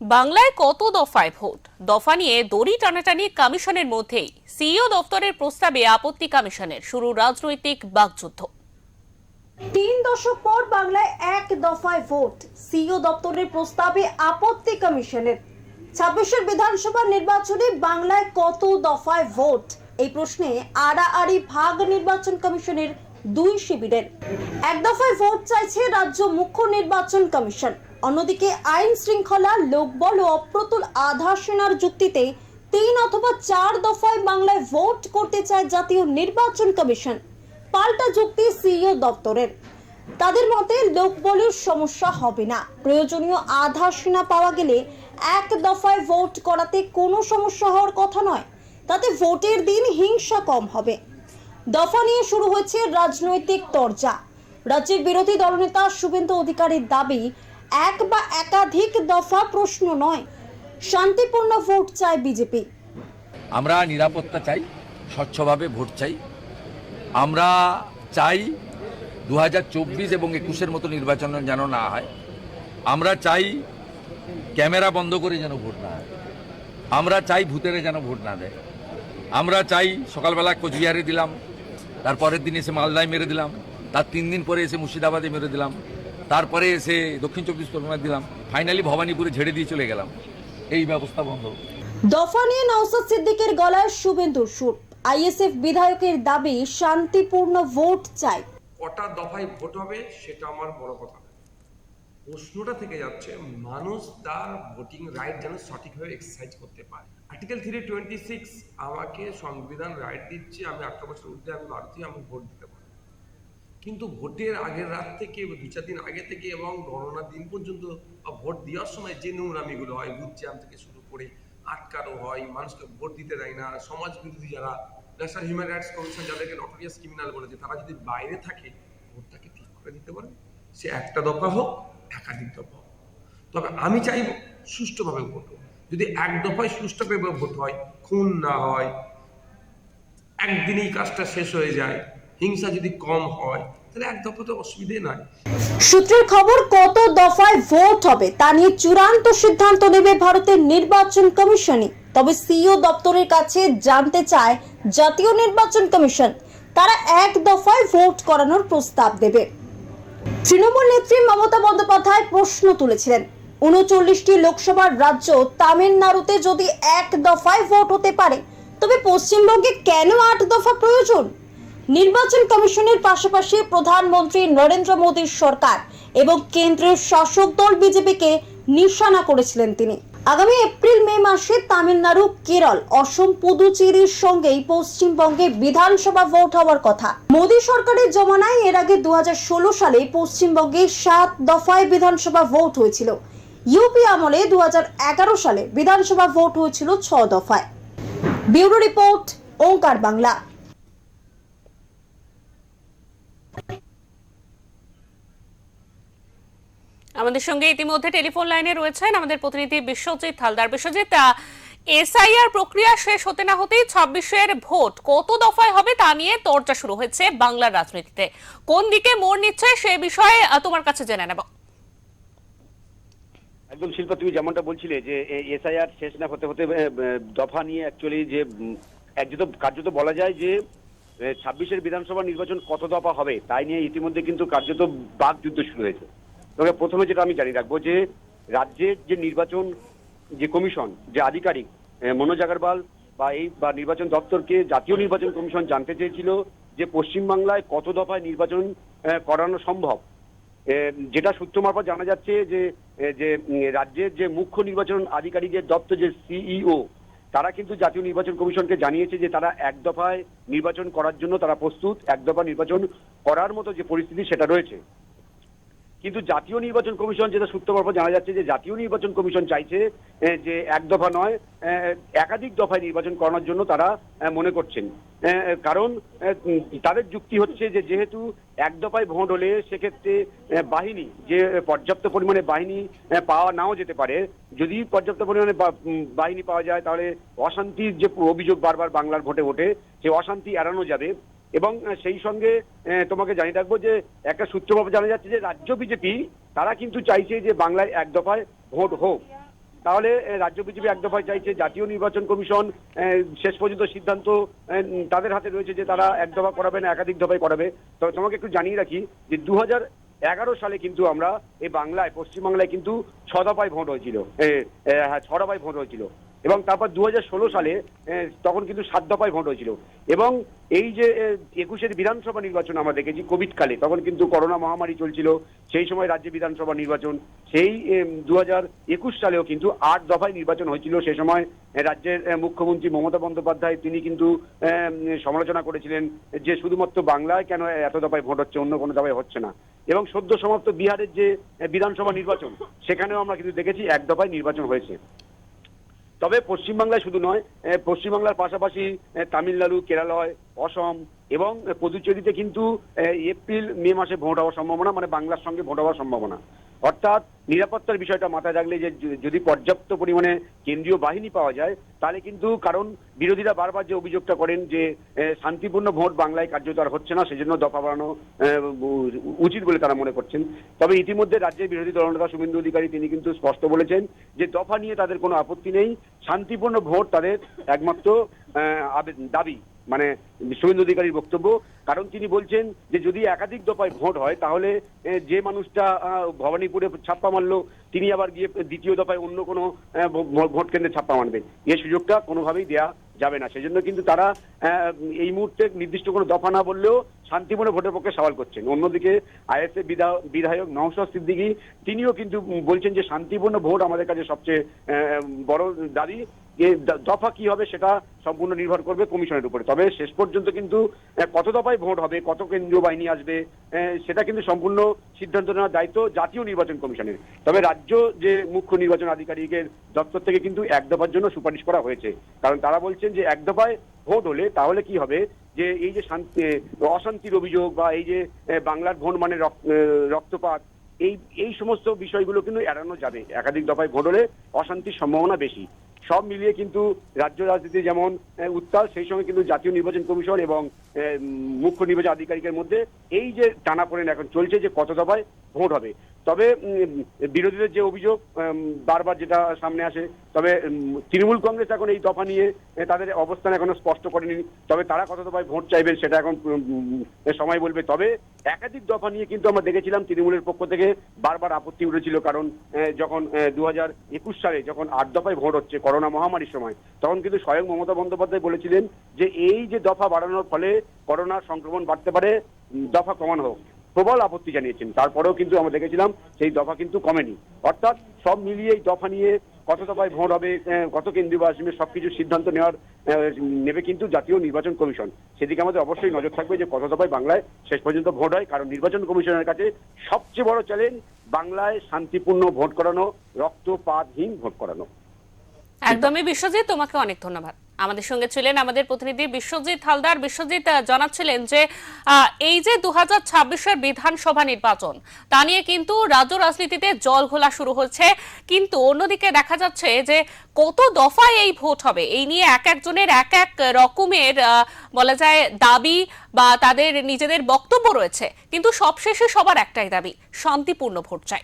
বাংলায় কত দফায় ভোট? দফা নিয়ে দড়ি টানাটানি কমিশনের মধ্যেই। সিইও দপ্তরের প্রস্তাবে আপত্তি কমিশনের। শুরু রাজনৈতিক বাকযুদ্ধ। তিন দশক পর বাংলায় এক দফায় ভোট। সিইও দপ্তরের প্রস্তাবে আপত্তি কমিশনের। ছাব্বিশের বিধানসভা নির্বাচনে বাংলায় কত দফায় ভোট? এই প্রশ্নে আড়াআড়ি ভাগ নির্বাচন কমিশনের দুই শিবিরের। এক দফায় ভোট চাইছে রাজ্য মুখ্য নির্বাচন কমিশন। অন্যদিকে আইন শৃঙ্খলা লোকবল ও অপ্রতুল আধা সেনার যুক্তিতে তিন অথবা চার দফায় বাংলায় ভোট করতে চায় জাতীয় নির্বাচন কমিশন। পাল্টা যুক্তি সিইও দপ্তরের। তাদের মতে লোকবলের সমস্যা হবে না। প্রয়োজনীয় আধা সেনা পাওয়া গেলে এক দফায় ভোট করাতে কোনো সমস্যা হওয়ার কথা নয়। তাতে ভোটের দিন হিংসা কম হবে। দফা নিয়ে শুরু হয়েছে রাজনৈতিক তরজা। রাজ্যের বিরোধী দলনেতা শুভেন্দু অধিকারীর দাবি এক বা একাধিক দফা প্রশ্ন নয়। শান্তিপূর্ণ ভোট চায় বিজেপি। আমরা নিরাপত্তা চাই, স্বচ্ছভাবে ভোট চাই। আমরা চাই দু হাজার চব্বিশ এবং একুশের মতো নির্বাচন যেন না হয়। আমরা চাই ক্যামেরা বন্ধ করে যেন ভোট না হয়। আমরা চাই ভূতেরে যেন ভোট না দেয়। আমরা চাই সকালবেলা কোচবিহারে দিলাম, তারপরের দিন এসে মালদায় মেরে দিলাম, তার তিন দিন পরে এসে মুর্শিদাবাদে মেরে দিলাম। তারপরে এসে দক্ষিণ চব্বিশ পরগনায় দিলাম। ফাইনালি ভবানীপুরে ঝেড়ে দিয়ে চলে গেলাম। এই ব্যবস্থা বন্ধ। দফা নিয়ে নওসাদ সিদ্দিকের গলায় শুভেন্দুর সুর। আইএসএফ বিধায়কের দাবি শান্তিপূর্ণ ভোট চাই। কটা দফায় ভোট হবে সেটা আমার বড় কথা প্রশ্নটা থেকে যাচ্ছে মানুষ তার ভোটিং রাইট যেন সঠিকভাবে এক্সারসাইজ করতে পারে। আর্টিকেল থ্রি টোয়েন্টি সিক্স আমাকে সংবিধান রাইট দিচ্ছে আমি আঠারো বছর ঊর্ধ্বে আমি ভারতীয় আমি ভোট কিন্তু ভোটের আগের রাত থেকে, দু চার দিন আগে থেকে এবং গণনার দিন পর্যন্ত বা ভোট দেওয়ার সময় যে নোংরামিগুলো হয়, বুথ জ্যাম থেকে শুরু করে আটকানো হয়, মানুষকে ভোট দিতে দেয় না, সমাজ বিরোধী যারা ন্যাশনাল হিউম্যান রাইটস কমিশন যাদেরকে নটোরিয়াস ক্রিমিনাল বলেছে, তারা যদি বাইরে থাকে, ভোটটাকে ঠিক করে দিতে পারে। সে একটা দফা হোক, একাধিক দফা হোক। তবে আমি চাইব সুষ্ঠুভাবে ভোট হোক। যদি এক দফায় সুষ্ঠুভাবে ভোট হয়, খুন না হয়, একদিনেই কাজটা শেষ হয়ে যায়, হিংসা যদি কম হয় সূত্রের খবর, কত দফায় ভোট হবে তা নিয়ে চূড়ান্ত সিদ্ধান্ত নেবে ভারতের নির্বাচন কমিশনই। তবে সিইও দপ্তরের কাছে জানতে চায় জাতীয় নির্বাচন কমিশন, তারা এক দফায় ভোট করানোর প্রস্তাব দেবে। তৃণমূল নেত্রী মমতা বন্দ্যোপাধ্যায় প্রশ্ন তুলেছিলেন, উনচল্লিশটি লোকসভার রাজ্য তামিলনাড়ুতে যদি এক দফায় ভোট হতে পারে, তবে পশ্চিমবঙ্গে কেন আট দফা প্রয়োজন? নির্বাচন কমিশনের পাশাপাশি প্রধানমন্ত্রী নরেন্দ্র মোদীর সরকার এবং কেন্দ্রের শাসক দল বিজেপিকে নিশানা করেছিলেন তিনি। আগামী এপ্রিল, মে মাসে তামিলনাড়ু, কেরল, অসম, পুদুচেরির সঙ্গেই পশ্চিমবঙ্গে বিধানসভা ভোট হওয়ার কথা। মোদী সরকারের জমানায় এর আগে দু হাজার ষোলো সালে পশ্চিমবঙ্গে সাত দফায় বিধানসভা ভোট হয়েছিল। ইউপি আমলে দু হাজার এগারো সালে বিধানসভা ভোট হয়েছিল ছ দফায়। Bureau report, Onkar Bangla. আমাদের সঙ্গে ইতিমধ্যে টেলিফোন লাইনে রয়েছেন আমাদের প্রতিনিধি বিশ্বজিৎ হালদার। বিশ্বজিৎ এসআইআর প্রক্রিয়া শেষ হতে না হতেই ছাব্বিশের ভোট কত দফায় হবে তা নিয়ে চর্চা শুরু হয়েছে বাংলার রাজনীতিতে। কোন দিকে মোড় নিচ্ছে সে বিষয়ে তোমার কাছে জেনে নেব। একদম শিল্পা, তুমি যেমনটা বলছিলে যে এসআইআর শেষ না হতে হতে দফা নিয়ে অ্যাকচুয়ালি যে একযুত, কার্যত বলা যায় যে ছাব্বিশের বিধানসভা নির্বাচন কত দফা হবে তাই নিয়ে ইতিমধ্যে কিন্তু কার্যত বাক যুদ্ধ শুরু হয়েছে। তবে প্রথমে যেটা আমি জানি রাখব যে, রাজ্যের যে নির্বাচন, যে কমিশন, যে আধিকারিক মনোজ আগরওয়াল বা এই বা নির্বাচন দপ্তরকে জাতীয় নির্বাচন কমিশন জানতে চেয়েছিল যে পশ্চিমবাংলায় কত দফায় নির্বাচন করানো সম্ভব। যেটা সূত্র মারফত জানা যাচ্ছে যে যে রাজ্যের যে মুখ্য নির্বাচন আধিকারিকের দপ্তর যে সিইও, তারা কিন্তু জাতীয় নির্বাচন কমিশনকে জানিয়েছে যে তারা এক দফায় নির্বাচন করার জন্য তারা প্রস্তুত, এক দফা নির্বাচন করার মতো যে পরিস্থিতি সেটা রয়েছে। কিন্তু জাতীয় নির্বাচন কমিশন যেটা সূত্র মারফত জানা যাচ্ছে যে জাতীয় নির্বাচন কমিশন চাইছে যে এক দফা নয় একাধিক দফায় নির্বাচন করানোর জন্য তারা মনে করছেন। কারণ তাদের যুক্তি হচ্ছে যে যেহেতু এক দফায় ভোট হলে সেক্ষেত্রে বাহিনী, যে পর্যাপ্ত পরিমাণে বাহিনী পাওয়া নাও যেতে পারে, যদি পর্যাপ্ত পরিমাণে বাহিনী পাওয়া যায় তাহলে অশান্তির যে অভিযোগ বারবার বাংলার ভোটে ভোটে সেই অশান্তি এড়ানো যাবে। এবং সেই সঙ্গে তোমাকে জানিয়ে রাখব যে, একটা সূত্রভাবে জানা যাচ্ছে যে, রাজ্য বিজেপি, তারা কিন্তু চাইছে যে বাংলায় এক দফায় ভোট হোক। তাহলে রাজ্য বিজেপি এক দফায় চাইছে জাতীয় নির্বাচন কমিশন শেষ পর্যন্ত সিদ্ধান্ত তাদের হাতে রয়েছে যে তারা এক দফা করাবে না, একাধিক দফায় করাবে। তবে তোমাকে একটু জানিয়ে রাখি যে দু এগারো সালে কিন্তু আমরা এই বাংলায়, পশ্চিমবাংলায় কিন্তু ছ ভোট হয়েছিল হ্যাঁ ছ ভোট হয়েছিল। এবং তারপর দু হাজার ষোলো সালে তখন কিন্তু সাত দফায় ভোট হয়েছিল। এবং এই যে একুশের বিধানসভা নির্বাচন আমরা দেখেছি কোভিড কালে তখন কিন্তু করোনা মহামারী চলছিল, সেই সময় রাজ্যে বিধানসভা নির্বাচন, সেই দু একুশ সালেও কিন্তু আট দফায় নির্বাচন হয়েছিল, সে সময় রাজ্যের মুখ্যমন্ত্রী মমতা বন্দ্যোপাধ্যায় তিনি কিন্তু সমালোচনা করেছিলেন যে শুধুমাত্র বাংলায় কেন এত দফায় ভোট হচ্ছে, অন্য কোনো দফায় হচ্ছে না। এবং সদ্য সমাপ্ত বিহারের যে বিধানসভা নির্বাচন, সেখানেও আমরা কিন্তু দেখেছি এক দফায় নির্বাচন হয়েছে। তবে পশ্চিমবাংলায় শুধু নয় পশ্চিমবাংলার পাশাপাশি তামিলনাড়ু কেরালয় অসম এবং পুদুচেরিতে কিন্তু এপ্রিল, মে মাসে ভোট হওয়ার সম্ভাবনা মানে বাংলার সঙ্গে ভোট হওয়ার সম্ভাবনা। অর্থাৎ নিরাপত্তার বিষয়টা মাথায় রাখলে যে যদি পর্যাপ্ত পরিমাণে কেন্দ্রীয় বাহিনী পাওয়া যায়, তাহলে কিন্তু কারণ বিরোধীরা বারবার যে অভিযোগটা করেন যে শান্তিপূর্ণ ভোট বাংলায় কার্যত আর হচ্ছে না, সেজন্য দফা বাড়ানো উচিত বলে তারা মনে করছেন। তবে ইতিমধ্যে রাজ্যের বিরোধী দলনেতা শুভেন্দু অধিকারী তিনি কিন্তু স্পষ্ট বলেছেন যে, দফা নিয়ে তাদের কোনো আপত্তি নেই। শান্তিপূর্ণ ভোট তাদের একমাত্র দাবি। মানে শুভেন্দু অধিকারীর বক্তব্য, কারণ তিনি বলছেন যে যদি একাধিক দফায় ভোট হয়, তাহলে যে মানুষটা ভবানীপুরে ছাপ্পা মারলো, তিনি আবার গিয়ে দ্বিতীয় দফায় অন্য কোনো ভোট কেন্দ্রে ছাপ্পা মারবেন এই সুযোগটা কোনোভাবেই দেয়া যাবে না। সেজন্য কিন্তু তারা এই মুহূর্তে নির্দিষ্ট কোনো দফা না বললেও শান্তিপূর্ণ ভোটের পক্ষে সওয়াল করছেন। অন্যদিকে আইএসএফ বিধায়ক নওশাদ সিদ্দিকি, তিনিও কিন্তু বলছেন যে শান্তিপূর্ণ ভোট আমাদের কাছে সবচেয়ে বড় দাবি। যে দফা কি হবে সেটা সম্পূর্ণ নির্ভর করবে কমিশনের উপরে। তবে শেষ পর্যন্ত কিন্তু কত দফায় ভোট হবে, কত কেন্দ্রীয় বাহিনী আসবে সেটা কিন্তু সম্পূর্ণ সিদ্ধান্ত নেওয়ার দায়িত্ব জাতীয় নির্বাচন কমিশনের। তবে রাজ্য যে মুখ্য নির্বাচন আধিকারিকের দপ্তর থেকে কিন্তু এক দফার জন্য সুপারিশ করা হয়েছে। কারণ তারা বলছেন যে এক দফায় ভোট হলে তাহলে কি হবে? যে এই যে শান্তি অশান্তির অভিযোগ বা এই যে বাংলার ভোট মানে রক- রক্তপাত, এই এই সমস্ত বিষয়গুলো কিন্তু এড়ানো যাবে। একাধিক দফায় ভোট হলে অশান্তির সম্ভাবনা বেশি। সব মিলিয়ে কিন্তু রাজ্য রাজনীতি যেমন উত্তাল, সেই সঙ্গে কিন্তু জাতীয় নির্বাচন কমিশন এবং মুখ্য নির্বাচন আধিকারিকের মধ্যে এই যে টানাপোড়েন এখন চলছে যে কত দফায় ভোট হবে। তবে বিরোধীদের যে অভিযোগ বারবার যেটা সামনে আসে, তবে তৃণমূল কংগ্রেস এখন এই দফা নিয়ে তাদের অবস্থান এখনও স্পষ্ট করেনি। তবে তারা কত দফায় ভোট চাইবেন সেটা এখন সময় বলবে। তবে, একাধিক দফা নিয়ে কিন্তু আমরা দেখেছিলাম তৃণমূলের পক্ষ থেকে বারবার আপত্তি উঠেছিল। কারণ যখন দু হাজার একুশ সালে যখন আট দফায় ভোট হচ্ছে করোনা মহামারীর সময়, তখন কিন্তু স্বয়ং মমতা বন্দ্যোপাধ্যায় বলেছিলেন যে, এই যে দফা বাড়ানোর ফলে করোনা সংক্রমণ বাড়তে পারে দফা কমানো হোক। প্রবল আপত্তি জানিয়েছেন। তারপরেও কিন্তু আমরা দেখেছিলাম সেই দফা কিন্তু কমেনি। অর্থাৎ সব মিলিয়ে এই দফা নিয়ে কত দফায় ভোট হবে কত কেন্দ্রীয় আসবে সবকিছু সিদ্ধান্ত নেওয়ার নেবে কিন্তু জাতীয় নির্বাচন কমিশন। সেদিকে আমাদের অবশ্যই নজর থাকবে যে কত দফায় বাংলায় শেষ পর্যন্ত ভোট হয়, কারণ নির্বাচন কমিশনের কাছে সবচেয়ে বড় চ্যালেঞ্জ বাংলায় শান্তিপূর্ণ ভোট করানো, রক্তপাতহীন ভোট করানো। একদমই বিশ্বজিৎ, তোমাকে অনেক ধন্যবাদ। আমাদের সঙ্গে ছিলেন আমাদের প্রতিনিধি বিশ্বজিৎ হালদার। বিশ্বজিৎ জানাচ্ছিলেন যে এই যে দু হাজার বিধানসভা নির্বাচন, তা নিয়ে কিন্তু রাজ্য রাজনীতিতে জল ঘোলা শুরু হচ্ছে। কিন্তু অন্যদিকে দেখা যাচ্ছে যে, কত দফায় এই ভোট হবে? এই নিয়ে এক একজনের এক এক রকমের বলা যায়, দাবি বা তাদের নিজেদের বক্তব্য রয়েছে। কিন্তু সবশেষে সবার একটাই দাবি, শান্তিপূর্ণ ভোট চাই।